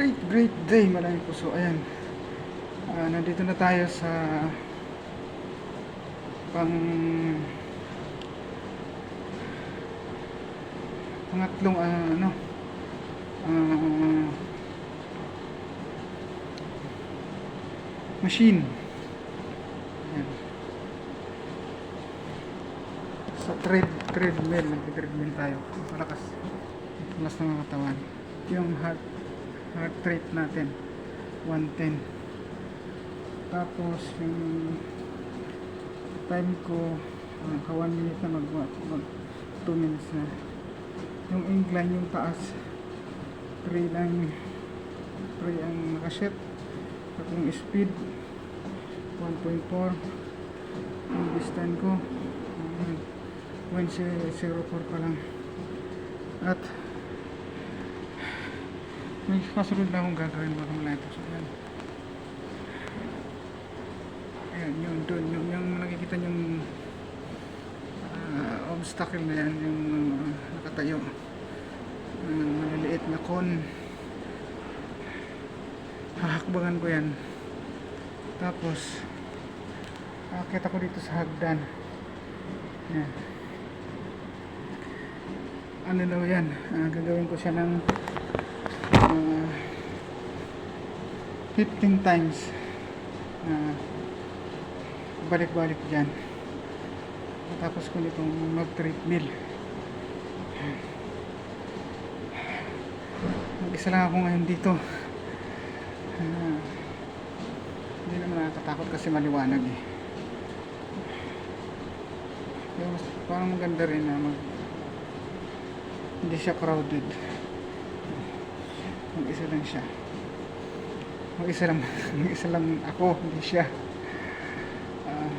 great, great day, maraming puso. Ayan. Ah, nandito na tayo sa pang pangatlong ah, ano ah, machine. Ayan. Sa tread, treadmill, nag-treadmill tayo. Malakas. Tulas ng mga katawan. Yung heart, heart rate natin, 110. Tapos, yung time ko, uh, ka 1 minute na mag, mag 2 minutes na. Yung incline, yung taas, 3 lang, 3 ang nakaset. At yung speed, 1.4. Yung distance ko, uh, 1.04 pa lang. At may kasunod na akong gagawin mga kamalato. So, yan. Ayan, yun, doon, yung, yung nakikita yung ah, obstacle na yan, yung ah, nakatayo. Uh, maliliit na kon. Hahakbangan ko yan. Tapos, akit ako dito sa hagdan. Yan. Ano daw yan? Ah, gagawin ko siya ng uh, 15 times. Na balik-balik dyan. Tapos ko nitong mag treadmill mag isa lang ako ngayon dito. Ah, hindi naman nakakatakot kasi maliwanag eh. Pero mas, parang maganda rin na mag hindi siya crowded. Mag-isa lang siya mag-isa lang mag-isa lang ako hindi siya. Ah,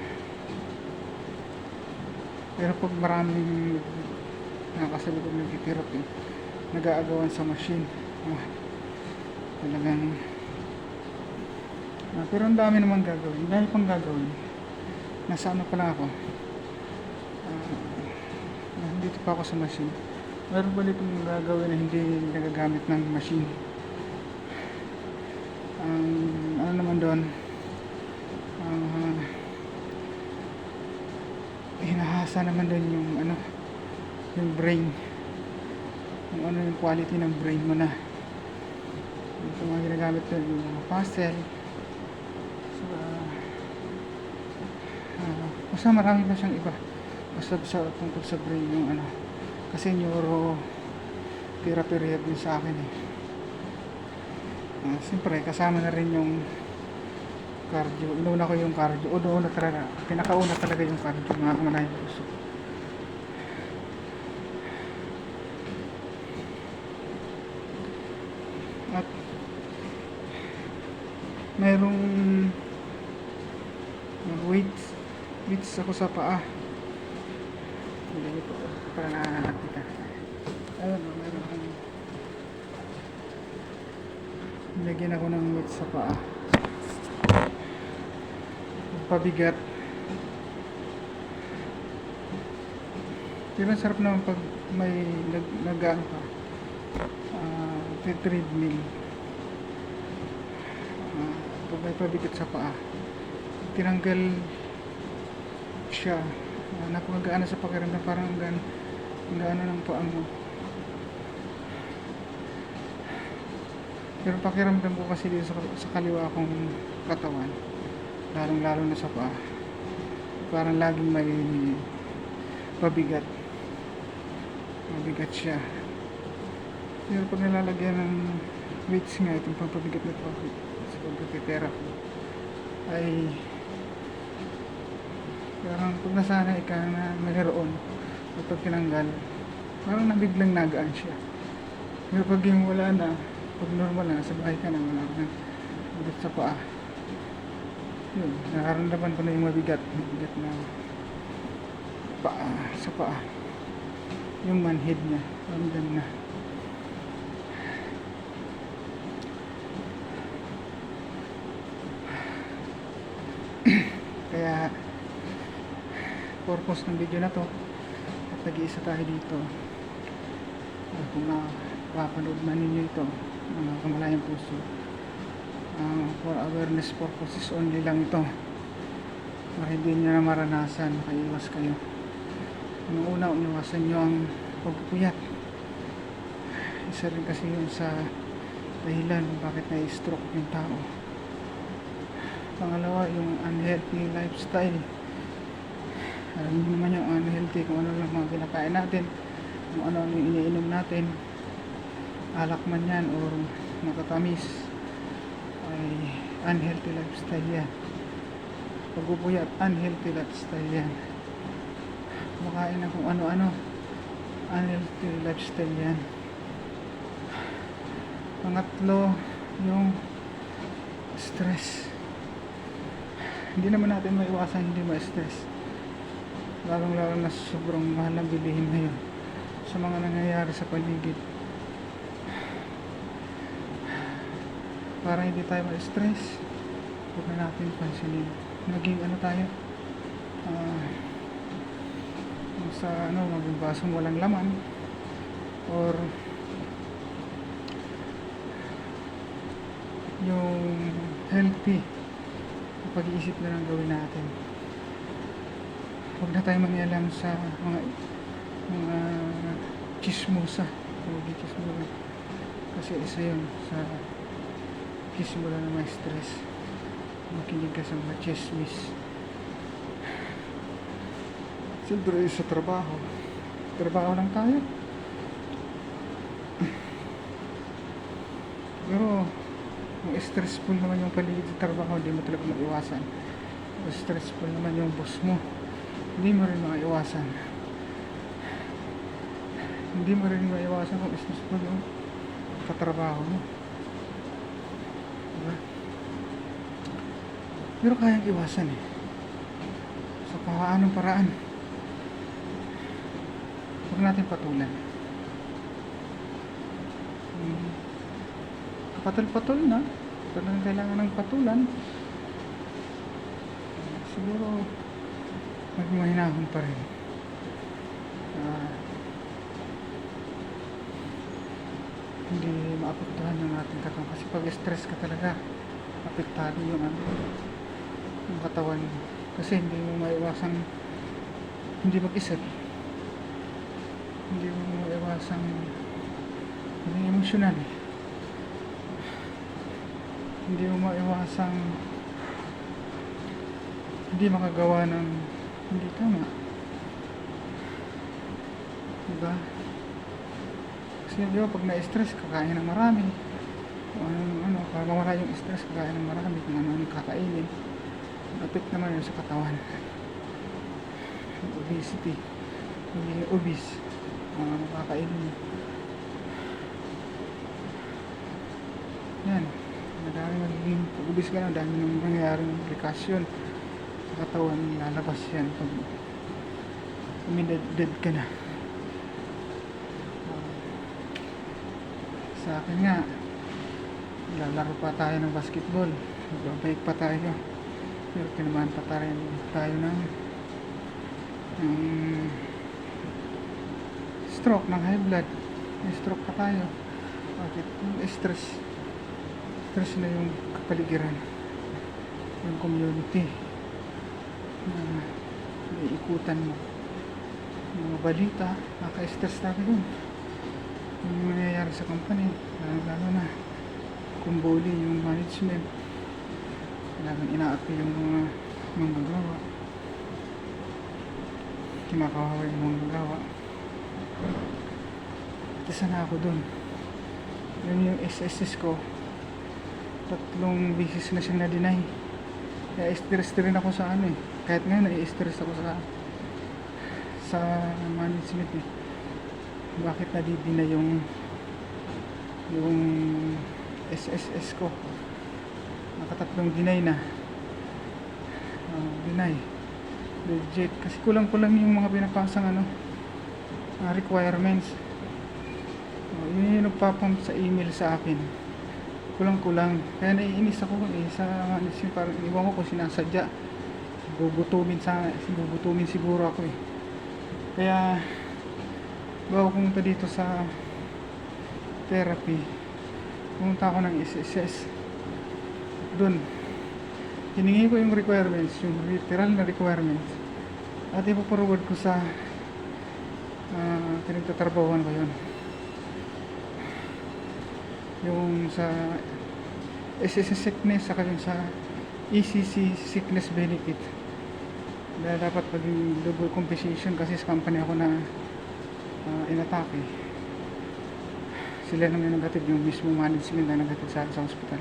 pero pag maraming nakakasabi ko nagtitirap eh nag-aagawan sa machine. Ah, talagang ah, pero ang dami naman gagawin. Dahil pang gagawin nasa ano pa ako. Ah, nandito pa ako sa machine. Meron pa ditong gagawin na hindi nagagamit ng machine ang ano naman doon? Ang ah, hinahasa naman doon yung ano yung brain. Yung ano yung quality ng brain mo na. Ito mga ginagamit doon yung mga puzzle. So, ah, ah, basta marami pa siyang iba. Basta sa tungkol sa brain yung ano. Kasi neuro therapy rehab din sa akin eh Ah, siyempre kasama na rin yung cardio. Inuna ko yung cardio. O doon na talaga pinakauna talaga yung cardio mga kamanay puso. At merong weights weights ako sa paa. Hindi ko. Para nakakita ayun o, meron akong Nilagyan ako ng weight sa paa. Pabigat. Ang sarap naman pag may nag, nag ano ka. Uh, treadmill. Uh, pag may pabigat sa paa. Tinanggal siya. Uh, napakagaana sa pakiramdam. Parang ang gaan, ang gaano ng paa mo. Pero pakiramdam ko kasi dito sa, sa kaliwa kong katawan, lalong lalo na sa paa, parang laging may pabigat. Mabigat siya. Pero pag nilalagyan ng weights nga, itong pampabigat na ito sa pagkakitera ko, ay parang pag nasanay ka na mayroon at pag tinanggal, parang nabiglang nagaan siya. Pero pag yung wala na, pag normal na, sa bahay ka na, wala ka mabigat sa paa. Yun, nakaramdaman ko na yung mabigat, mabigat na paa, sa paa. Yung manhid niya, ramdam na. Kaya, purpose ng video na to, at nag-iisa tayo dito. Kung napapanood man ninyo ito, mga kamalayang puso. Ah, for awareness purposes only lang ito. Para hindi nyo na maranasan, makaiwas kayo. Unang una, uniwasan nyo ang pagpupuyat. Isa rin kasi yun sa dahilan bakit na-stroke yung tao. Pangalawa, yung unhealthy lifestyle. Alam niyo naman yung unhealthy, kung ano lang mga kinakain natin, kung ano yung iniinom natin, alak man yan or nakatamis, ay unhealthy lifestyle yan. Pagpupuyat, unhealthy lifestyle yan. Kumakain na kung ano-ano, unhealthy lifestyle yan. Pangatlo, yung stress. Hindi naman natin maiwasan hindi ma-stress. Lalong lalo na sobrang mahal ang bilihin ngayon sa mga nangyayari sa paligid. Para hindi tayo ma-stress, huwag na natin pansinin. Naging ano tayo? Ah, sa ano, maging basong walang laman or yung healthy pag-iisip na lang gawin natin. Huwag na tayo mangialam sa mga mga chismosa. Huwag chismosa. Kasi isa yun sa chismosa na may stress. Makinig ka sa mga chismis. Siyempre sa trabaho. Trabaho lang tayo. Pero kung stressful naman yung paligid sa trabaho, hindi mo talaga maiwasan. Kung stressful naman yung boss mo, hindi mo rin maiwasan. Hindi mo rin maiwasan kung stressful yung katrabaho mo. Diba? Pero kayang iwasan eh. Sa paanong paraan. Huwag natin patulan. Hmm. Kapatol-patol na. Talagang kailangan ng patulan. Siguro, maging mahinahon pa rin. Ah, hindi maapektuhan ng ating katawan. Kasi pag stress ka talaga, apektado yung ano, yung katawan mo. Kasi hindi mo maiwasang hindi mag-isip. Hindi mo maiwasang hindi emosyonal. Hindi mo maiwasang hindi makagawa ng hindi tama. Diba? Kasi di ba pag na-stress, kakain ng marami. Kung ano, ano, para mawala yung stress, kakain ng marami. Kung ano kakainin. Apit naman yun sa katawan. Obesity. Magiging obese. Ang ano kakainin mo. Yan. Madami magiging pag obese ka na, dami nang mangyayaring implikasyon sa katawan. Lalabas yan pag umidad ka na. sa akin nga lalaro pa tayo ng basketball magbabike pa tayo pero tinamaan pa tayo, tayo ng ng stroke ng high blood. May stroke pa tayo. Bakit? Stress. Stress na yung kapaligiran. Yung community. Na iikutan mo. Mga balita nakaka-stress tayo dun yung nangyayari sa company lalo, lalo na kung bully yung management kailangan inaapi yung mga manggagawa. Kinakawawa yung manggagawa. Isa na ako dun. Yun yung SSS ko. Tatlong bisis na siyang na-deny. Kaya stress rin ako sa ano eh. Kahit ngayon nai-stress ako sa sa management eh. Bakit nadidina yung yung SSS ko nakatatlong deny na. Uh, deny legit. Kasi kulang-kulang yung mga pinapasang ano uh, requirements. Uh, yun yung nagpapump sa email sa akin. Kulang-kulang. Kaya naiinis ako eh sa management parang iwan ko kung sinasadya. Bubutumin sa bubutumin siguro ako eh. Kaya bago pumunta dito sa therapy pumunta ako ng SSS. Doon, hiningi ko yung requirements, yung literal na requirements. At ipaporward ko sa uh, pinagtatrabahuan ko yun. Yung sa SSS sickness, saka yung sa ECC sickness benefit. Dahil dapat maging double compensation kasi sa company ako na uh, inatake. Sila naman yung nagatid, yung mismo management na nagatid sa sa hospital.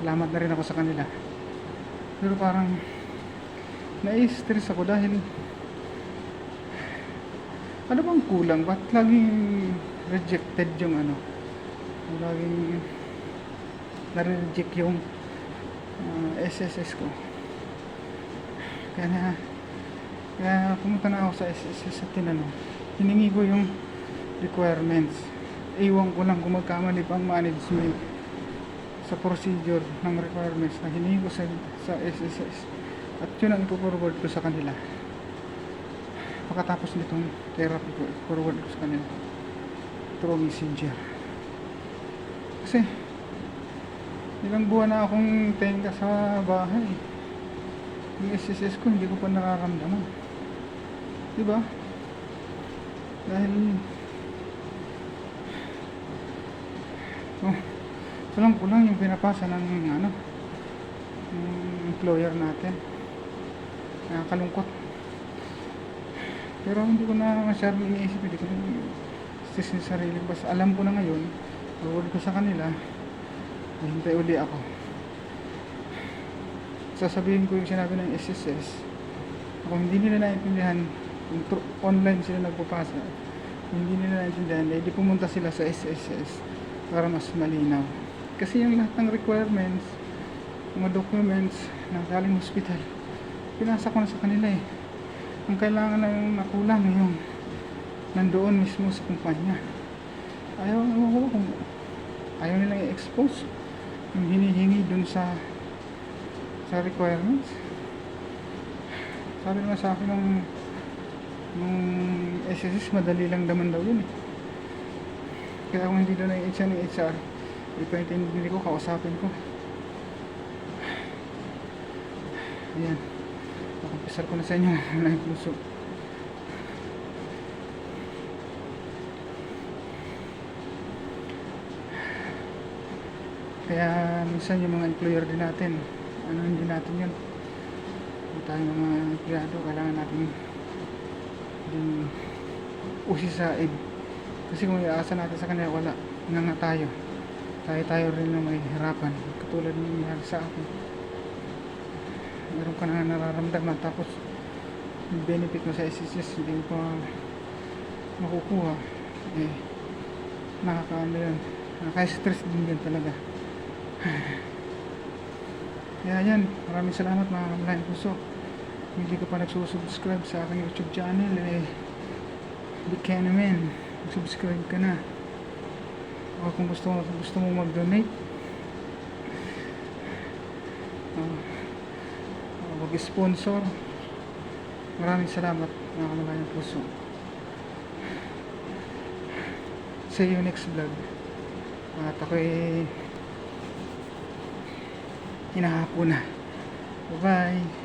Salamat na rin ako sa kanila. Pero parang nai-stress ako dahil ano bang kulang? Ba't laging rejected yung ano? Laging na-reject yung uh, SSS ko. Kaya na, kaya pumunta na ako sa SSS at tinanong. Hiningi ko yung requirements. Iwan ko lang kung magkamali pang management sa procedure ng requirements na hiningi ko sa, sa SSS. At yun ang ipo-forward ko sa kanila. Pagkatapos nitong therapy ko, forward ko sa kanila. Through messenger. Kasi, ilang buwan na akong tenga sa bahay. Yung SSS ko, hindi ko pa nararamdaman. Di ba? Dahil, kulang-kulang yung pinapasa ng ano, ng employer natin. Nakakalungkot. Pero hindi ko na masyadong iniisip, hindi ko na sa sarili. Basta alam ko na ngayon, forward ko sa kanila, hintay uli ako. Sasabihin ko yung sinabi ng SSS, kung hindi nila naintindihan, kung online sila nagpapasa, hindi nila naintindihan, eh di pumunta sila sa SSS para mas malinaw. Kasi yung lahat ng requirements, mga documents ng galing hospital, pinasa ko na sa kanila eh. Ang kailangan na yung nakulang yung nandoon mismo sa kumpanya. Ayaw, ayaw ayaw nilang i-expose yung hinihingi dun sa sa requirements. Sabi naman sa akin nung nung SSS madali lang naman daw yun eh. Kaya kung hindi doon ang HR ng HR, ipaintindi ko, kausapin ko. Ayan. Nakumpisar ko na sa inyo na yung puso. Kaya minsan yung mga employer din natin, ano hindi natin yun. Kung tayo mga empleyado, kailangan natin din usi sa. Kasi kung iaasa natin sa kanila, wala. Nga nga tayo. Tayo tayo rin na may hirapan. Katulad ng nangyari sa akin. Meron ka na nararamdaman tapos yung benefit mo sa SSS hindi mo pa makukuha. Eh, nakakaano yun. Nakaka-stress din yun talaga. Kaya yan, maraming salamat mga kamalayan puso. Hindi ka pa nagsusubscribe sa aking YouTube channel, eh, big ka naman. Subscribe ka na. O kung gusto mo, gusto mo mag-donate, uh, mag-sponsor, maraming salamat mga kamalayan puso. See you next vlog. At ako'y hinahapo na. Bye-bye.